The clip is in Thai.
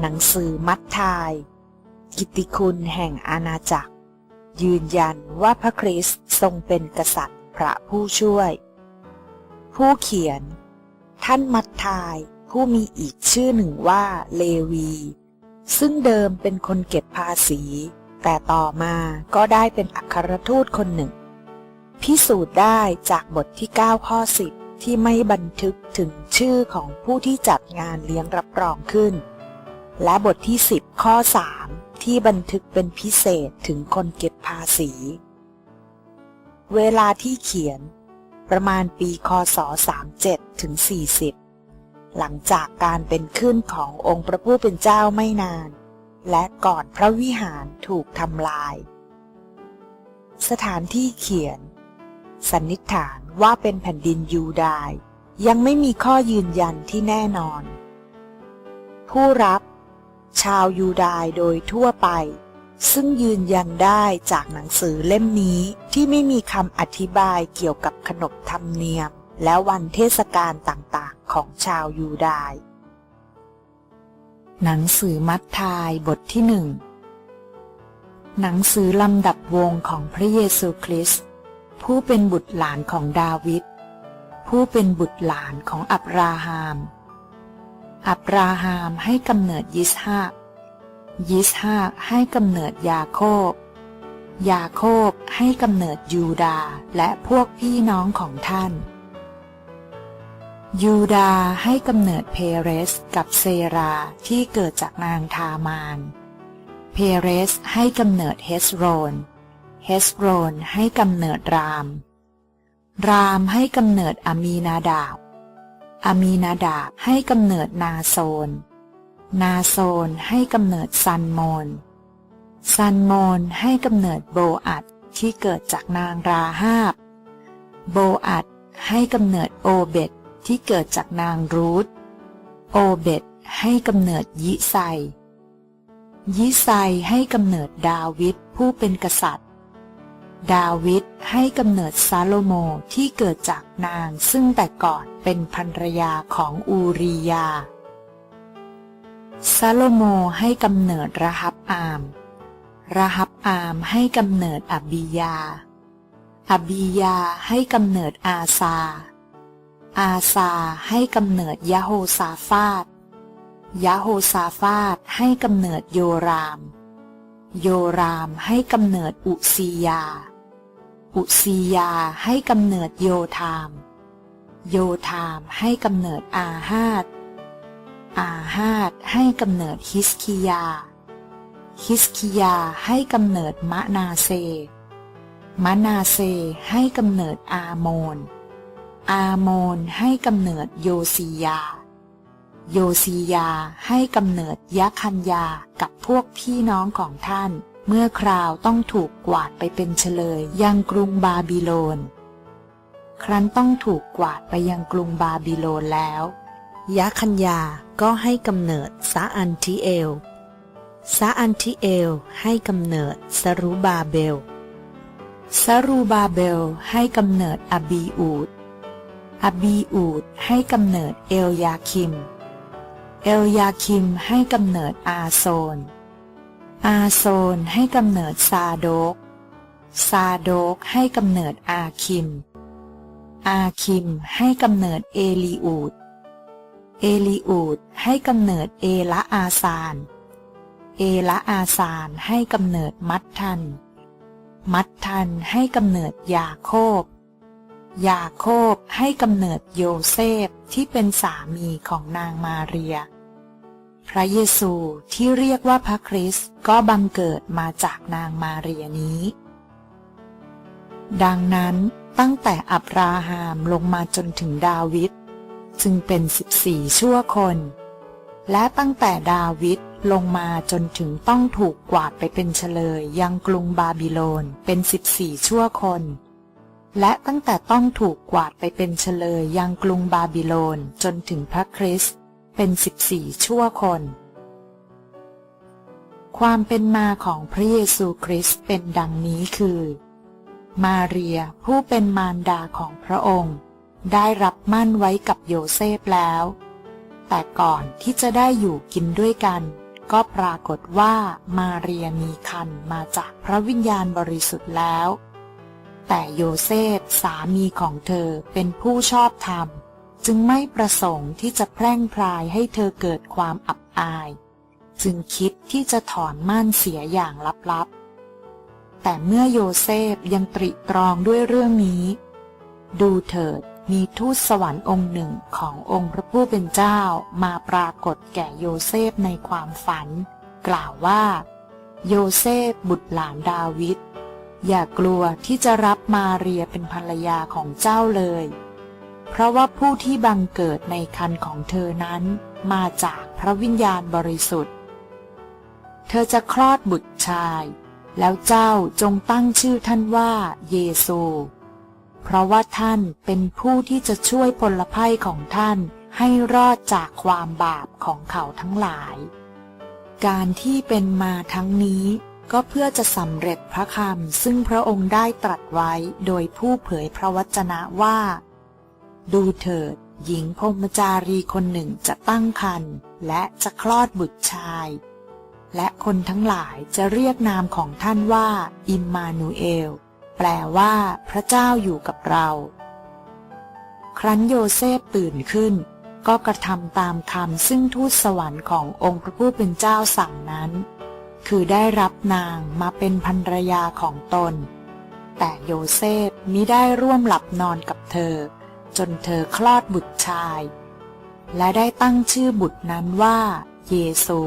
หนังสือมัทธาย กิตติคุณแห่งอาณาจักร ยืนยันว่าพระคริสต์ทรงเป็นกษัตริย์พระผู้ช่วย ผู้เขียน ท่านมัทธายผู้มีอีกชื่อหนึ่งว่าเลวี ซึ่งเดิมเป็นคนเก็บภาษี แต่ต่อมาก็ได้เป็นอัครทูตคนหนึ่ง พิสูจน์ได้จากบทที่ 9 ข้อ 10 ที่ไม่บันทึกถึงชื่อของผู้ที่จัดงานเลี้ยงรับรองขึ้น และบทที่ 10 ข้อ 3 ที่บันทึกเป็นพิเศษถึงคนเก็บภาษี เวลาที่เขียน ประมาณปีคศ 37 ถึง 40 หลังจากการเป็นขึ้นขององค์พระผู้เป็นเจ้าไม่นาน และก่อนพระวิหารถูกทำลาย สถานที่เขียน สันนิษฐานว่าเป็นแผ่นดินยูดายยังไม่มีข้อยืนยันที่แน่นอน ผู้รับ ชาวยูดายโดยทั่วไป ซึ่งยืนยันได้จากหนังสือเล่มนี้ที่ไม่มีคำอธิบายเกี่ยวกับขนบธรรมเนียม และวันเทศกาลต่างๆ ของชาวยูดาย หนังสือมัทธายบทที่หนึ่งหนังสือลำดับวงของพระเยซูคริสต์ผู้เป็นบุตรหลานของดาวิดผู้เป็นบุตรหลานของอับราฮัม อับราฮัมให้กำเนิดยิสฮากยิสฮากให้กำเนิดยาโคบ ยาโคบให้กำเนิดยูดาและพวกพี่น้องของท่าน ยูดาให้กำเนิดเพเรสกับเซราที่เกิดจากนางทามาน เพเรสให้กำเนิดเฮสโรน เฮสโรนให้กำเนิดราม รามให้กำเนิดอามีนาดาบ อามีนาดาบให้กำเนิดนาโซน นาโซนให้กำเนิดซันโมน ซันโมนให้กำเนิดโบอัดที่เกิดจากนางราฮาบ โบอัดให้กำเนิดโอเบตที่เกิดจากนางรูธ โอเบตให้กำเนิดยิไซ ยิไซให้กำเนิดดาวิดผู้เป็นกษัตริย์ ดาวิดให้กำเนิดซาโลโมที่เกิดจากนางซึ่งแต่ก่อนเป็นภรรยาของอูริยา ซาโลโมให้กำเนิดระฮับอามระฮับอามให้กำเนิดอบียา อบียาให้กำเนิดอาซา อาซาให้กำเนิดยะโฮซาฟาดยะโฮซาฟาดให้กำเนิดโยราม โยรามให้กำเนิดอุซียา อุซียาให้กำเนิดโยธาม โยธามให้กำเนิดอาฮาดอาฮาดให้กำเนิดฮิสคิยา ฮิสคิยาให้กำเนิดมะนาเซ มะนาเซให้กำเนิดอาโมน อาโมนให้กำเนิดโยซียา โยซียาให้กำเนิดยะคัญญากับพวกพี่น้องของท่าน เมื่อคราวต้องถูกกวาดไปเป็นเฉลยยังกรุงบาบิโลน ครั้นต้องถูกกวาดไปยังกรุงบาบิโลนแล้วยะคัญญาก็ให้กำเนิดซาอันทิเอลซาอันทิเอลให้กำเนิดสรุบาเบลสรูบาเบลให้กำเนิดอบีอูดอบีอูดให้กำเนิดเอลยาคิม เอลยาคิมให้กำเนิดอาโซน อาโซนให้กำเนิดซาโดก ซาโดกให้กำเนิดอาคิม อาคิมให้กำเนิดเอลีอูด เอลีอูดให้กำเนิดเอละอาซาน เอละอาซานให้กำเนิดมัททัน มัททันให้กำเนิดยาโคบ ยาโคบให้กำเนิดโยเซฟที่เป็นสามีของนางมาเรีย พระเยซูที่เรียกว่าพระคริสต์ก็บังเกิดมาจากนางมาเรียนี้ ดังนั้นตั้งแต่อับราฮัมลงมาจนถึงดาวิดจึงเป็นสิบสี่ชั่วคน และตั้งแต่ดาวิดลงมาจนถึงต้องถูกกวาดไปเป็นเฉลยยังกรุงบาบิโลนเป็นสิบสี่ชั่วคน และตั้งแต่ต้องถูกกวาดไปเป็นเฉลยยังกรุงบาบิโลนจนถึงพระคริสต์ เป็นสิบสี่ชั่วคน ความเป็นมาของพระเยซูคริสต์เป็นดังนี้คือ มาเรียผู้เป็นมารดาของพระองค์ ได้รับมั่นไว้กับโยเซฟแล้ว แต่ก่อนที่จะได้อยู่กินด้วยกัน ก็ปรากฏว่ามาเรียมีคันมาจากพระวิญญาณบริสุทธิ์แล้ว แต่โยเซฟสามีของเธอเป็นผู้ชอบธรรม จึงไม่ประสงค์ที่จะแพร่งพรายให้เธอเกิดความอับอาย จึงคิดที่จะถอนม่านเสียอย่างลับๆ แต่เมื่อโยเซฟยังตริตรองด้วยเรื่องนี้ ดูเถิดมีทูตสวรรค์องค์หนึ่งขององค์พระผู้เป็นเจ้ามาปรากฏแก่โยเซฟในความฝัน กล่าวว่า โยเซฟบุตรหลานดาวิดอย่ากลัวที่จะรับมาเรียเป็นภรรยาของเจ้าเลย เพราะว่าผู้ที่บังเกิดในคันของเธอนั้น มาจากพระวิญญาณบริสุทธิ์ เธอจะคลอดบุตรชาย แล้วเจ้าจงตั้งชื่อท่านว่าเยซู เพราะว่าท่านเป็นผู้ที่จะช่วยพลภัยของท่านให้รอดจากความบาปของเขาทั้งหลาย การที่เป็นมาทั้งนี้ก็เพื่อจะสำเร็จพระคำซึ่งพระองค์ได้ตรัสไว้โดยผู้เผยพระวจนะว่า ดูเถิด หญิงพมจารีคนหนึ่งจะตั้งครรภ์และจะคลอดบุตรชาย และคนทั้งหลายจะเรียกนามของท่านว่า อิมมานูเอล แปลว่า พระเจ้าอยู่กับเรา ครั้นโยเซฟตื่นขึ้น ก็กระทำตามคำซึ่งทูตสวรรค์ขององค์พระผู้เป็นเจ้าสั่งนั้น คือได้รับนางมาเป็นภรรยาของตน แต่โยเซฟมิได้ร่วมหลับนอนกับเธอ จนเธอคลอดบุตรชาย และได้ตั้งชื่อบุตรนั้นว่า เยซู